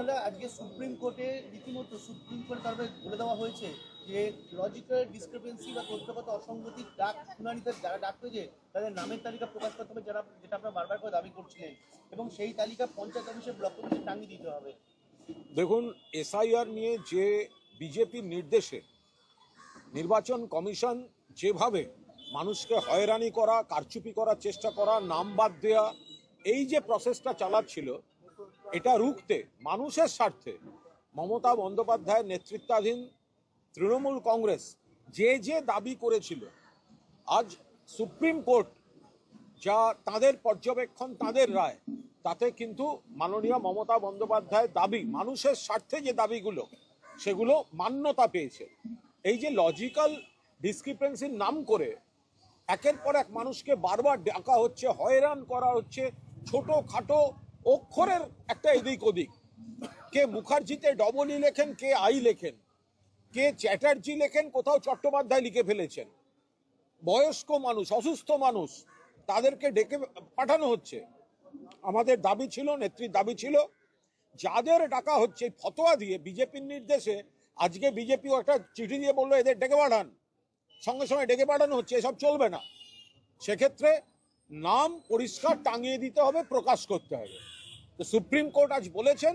কুণালদা আজকে সুপ্রিম কোর্টে রীতিমতো সুপ্রিম কোর্টে তারপরে বলে দেওয়া হয়েছে যে লজিক্যাল ডিসক্রিপেন্সি বা তথ্যগত অসঙ্গতির ডাক শুনানিতে যারা ডাক পেয়েছে, তাদের নামের তালিকা প্রকাশ করতে হবে, যারা যেটা আপনারা বারবার করে দাবি করছিলেন। এবং সেই তালিকা পঞ্চায়েত অফিসে ব্লক অফিসে টাঙিয়ে দিতে হবে। দেখুন, এসআইআর নিয়ে যে বিজেপির নির্দেশে নির্বাচন কমিশন যেভাবে মানুষকে হয়রানি করা, কারচুপি করার চেষ্টা করা, নাম বাদ দেওয়া এই যে প্রসেসটা চালাচ্ছিল এটা রুখতে, মানুষের স্বার্থে মমতা বন্দ্যোপাধ্যায়ের নেতৃত্বাধীন তৃণমূল কংগ্রেস যে যে দাবি করেছিল, আজ সুপ্রিম কোর্ট যা তাদের পর্যবেক্ষণ, তাদের রায়, তাতে কিন্তু মাননীয় মমতা বন্দ্যোপাধ্যায়ের দাবি, মানুষের স্বার্থে যে দাবিগুলো, সেগুলো মান্যতা পেয়েছে। এই যে লজিক্যাল ডিসক্রিপেন্সির নাম করে একের পর এক মানুষকে বারবার ডাকা হচ্ছে, হয়রান করা হচ্ছে ছোট খাটো অক্ষরের একটা এদিক ওদিক। কে মুখার্জিতে ডবল ই লেখেন, কে আই লেখেন, কে চ্যাটার্জি লেখেন, কোথাও চট্টোপাধ্যায় লিখে ফেলেছেন। বয়স্ক মানুষ, অসুস্থ মানুষ, তাদেরকে ডেকে পাঠানো হচ্ছে। আমাদের দাবি ছিল, নেত্রীর দাবি ছিল, যাদের ডাকা হচ্ছে ফতোয়া দিয়ে বিজেপির নির্দেশে, আজকে বিজেপিও একটা চিঠি দিয়ে বলল, এদের ডেকে পাঠান। সঙ্গে সঙ্গে ডেকে পাঠানো হচ্ছে, এসব চলবে না। সেক্ষেত্রে নাম পরিষ্কার টাঙিয়ে দিতে হবে, প্রকাশ করতে হবে। তো সুপ্রিম কোর্ট আজ বলেছেন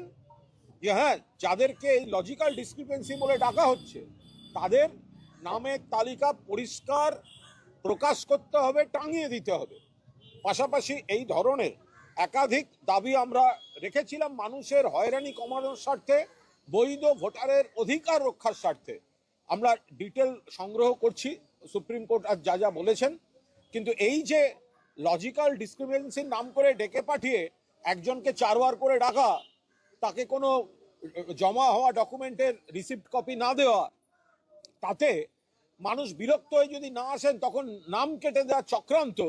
যে হ্যাঁ যাদেরকে এই লজিক্যাল ডিসক্রিপেন্সি বলে ডাকা হচ্ছে, তাদের নামের তালিকা পরিষ্কার প্রকাশ করতে হবে, টাঙিয়ে দিতে হবে। পাশাপাশি এই ধরনের একাধিক দাবি আমরা রেখেছিলাম মানুষের হয়রানি কমানোর স্বার্থে, বৈধ ভোটারের অধিকার রক্ষার স্বার্থে। আমরা ডিটেল সংগ্রহ করছি, সুপ্রিম কোর্ট আজ যা যা বলেছেন। কিন্তু এই যে লজিক্যাল ডিসক্রিমিনেন্সির নাম করে ডেকে পাঠিয়ে একজনকে চারবার করে ডাকা, তাকে কোনো জমা হওয়া ডকুমেন্টের রিসিপ্ট কপি না দেওয়া, তাতে মানুষ বিরক্ত হয়ে যদি না আসেন, তখন নাম কেটে দেওয়া চক্রান্ত।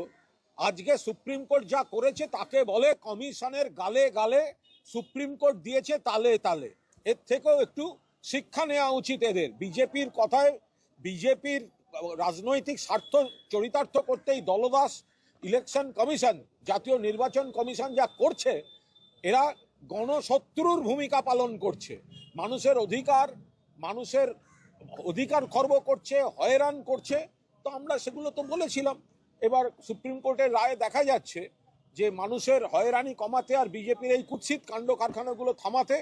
আজকে সুপ্রিম কোর্ট যা করেছে, তাকে বলে কমিশনের গালে গালে সুপ্রিম কোর্ট দিয়েছে তালে তালে। এর থেকেও একটু শিক্ষা নেওয়া উচিত এদের। বিজেপির কথায়, বিজেপির রাজনৈতিক স্বার্থ চরিতার্থ করতেই দলদাস ইলেকশন কমিশন, জাতীয় নির্বাচন কমিশন যা করছে, এরা গণশত্রুর ভূমিকা পালন করছে। মানুষের অধিকার মানুষের অধিকার খর্ব করছে, হয়রান করছে। তো আমরা সেগুলো তো বলেছিলাম। এবার সুপ্রিম কোর্টের রায়ে দেখা যাচ্ছে যে মানুষের হয়রানি কমাতে আর বিজেপির এই কুৎসিত কাণ্ড কারখানাগুলো থামাতে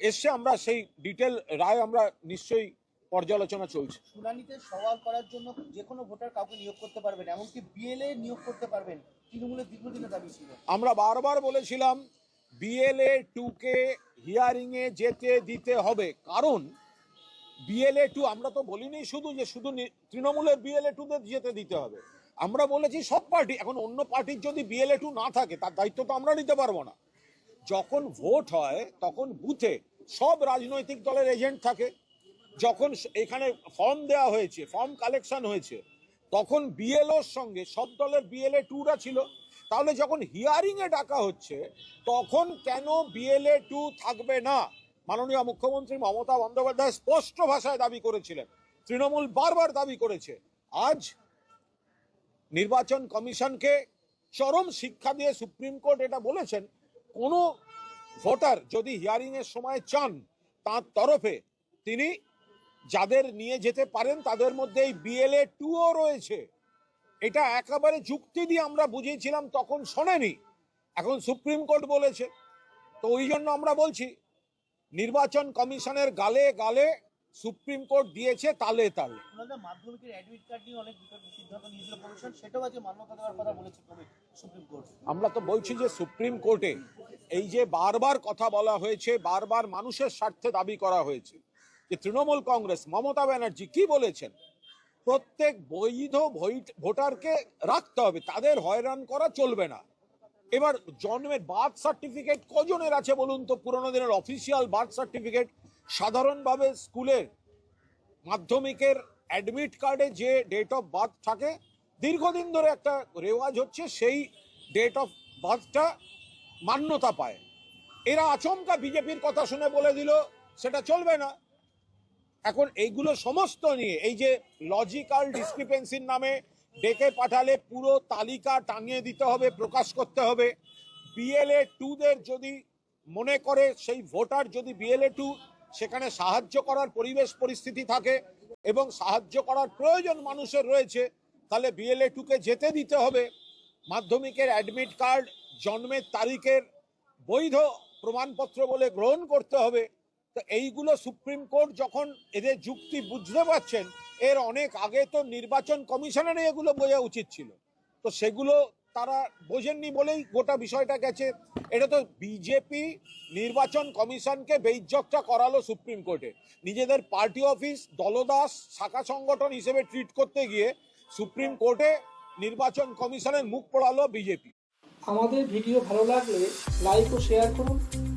এসছে আমরা সেই ডিটেল রায় আমরা নিশ্চয়ই পর্যালোচনা চলছে। শুনানিতে সওয়াল করার জন্য যে কোনো ভোটার কাউকে নিয়োগ করতে পারবেন এমনকি বিএলএ নিয়োগ করতে পারবেন। তৃণমূলের দীর্ঘদিনের দাবি ছিল। আমরা বারবার বলেছিলাম বিএলএ টুকে হিয়ারিংয়ে যেতে দিতে হবে। কারণ বিএলএ টু আমরা তো বলিনি শুধু যে শুধু তৃণমূলের বিএলএ টুদের যেতে দিতে হবে। আমরা বলেছি সব পার্টি এখন অন্য পার্টির যদি বিএলএ টু না থাকে তার দায়িত্ব তো আমরা নিতে পারব না। যখন ভোট হয় তখন বুথে সব রাজনৈতিক দলের এজেন্ট থাকে। যখন এখানে ফর্ম দেওয়া হয়েছে ফর্ম কালেকশন হয়েছে, তখন বিএলওর সঙ্গে, সব দলের বিএলএ টুরা ছিল। তাহলে যখন হিয়ারিং এ ডাকা হচ্ছে, তখন কেন বিএলএ টু থাকবে না? মাননীয় মুখ্যমন্ত্রী মমতা বন্দ্যোপাধ্যায় স্পষ্ট ভাষায় দাবি করেছিলেন। তৃণমূল বারবার দাবি করেছে। আজ নির্বাচন কমিশনকে চরম শিক্ষা দিয়ে সুপ্রিম কোর্ট এটা বলেছেন, কোনো ভোটার যদি হিয়ারিং এর সময় চান, তার তরফে তিনি যাদের নিয়ে যেতে পারেন তাদের মধ্যে এই বিএলএ টুও রয়েছে। এটা একেবারে যুক্তি দিয়ে আমরা বুঝিয়েছিলাম তখন শোনেনি। এখন সুপ্রিম কোর্ট বলেছে। তো ওই জন্য আমরা বলছি নির্বাচন কমিশনের গালে গালে সুপ্রিম কোর্ট দিয়েছে তালে তালে। আমরা তো বলছি যে সুপ্রিম কোর্টে এই যে বারবার কথা বলা হয়েছে বারবার মানুষের স্বার্থে দাবি করা হয়েছে। যে তৃণমূল কংগ্রেস, মমতা ব্যানার্জি কি বলেছেন? প্রত্যেক বৈধ ভোট- ভোটারকে রাখতে হবে, তাদের হয়রান করা চলবে না। এবার জন্মের বার্থ সার্টিফিকেট কজনের আছে বলুন তো? পুরোনো দিনের অফিসিয়াল বার্থ সার্টিফিকেট, সাধারণভাবে স্কুলের মাধ্যমিকের অ্যাডমিট কার্ডে যে ডেট অফ বার্থ থাকে, দীর্ঘদিন ধরে একটা রেওয়াজ হচ্ছে, সেই ডেট অফ বার্থটা মান্যতা পায়। এরা আচমকা বিজেপির কথা শুনে বলে দিল, সেটা চলবে না। এখন এইগুলো সমস্ত নিয়ে, এই যে লজিক্যাল ডিসক্রিপেন্সির নামে ডেকে পাঠালে পুরো তালিকা টাঙিয়ে দিতে হবে, প্রকাশ করতে হবে। বিএলএ টুদের যদি মনে করে, সেই ভোটার যদি বিএলএ টু সেখানে সাহায্য করার পরিবেশ পরিস্থিতি থাকে এবং সাহায্য করার প্রয়োজন মানুষের রয়েছে, তাহলে বিএলএ টুকে যেতে দিতে হবে। মাধ্যমিকের অ্যাডমিট কার্ড জন্মের তারিখের বৈধ প্রমাণপত্র বলে গ্রহণ করতে হবে। তো এইগুলো সুপ্রিম কোর্ট যখন এদের যুক্তি বুঝতে পারছেন, এর অনেক আগে তো নির্বাচন কমিশনেরই এগুলো বোঝা উচিত ছিল। তো সেগুলো তারা বোঝেননি বলেই গোটা বিষয়টা গেছে। এটা তো বিজেপি নির্বাচন কমিশনকে বেইজ্জতটা করালো সুপ্রিম কোর্টে। নিজেদের পার্টি অফিস দলদাস শাখা সংগঠন হিসেবে ট্রিট করতে গিয়ে সুপ্রিম কোর্টে নির্বাচন কমিশনের মুখ পড়ালো বিজেপি। আমাদের ভিডিও ভালো লাগলে লাইক ও শেয়ার করুন।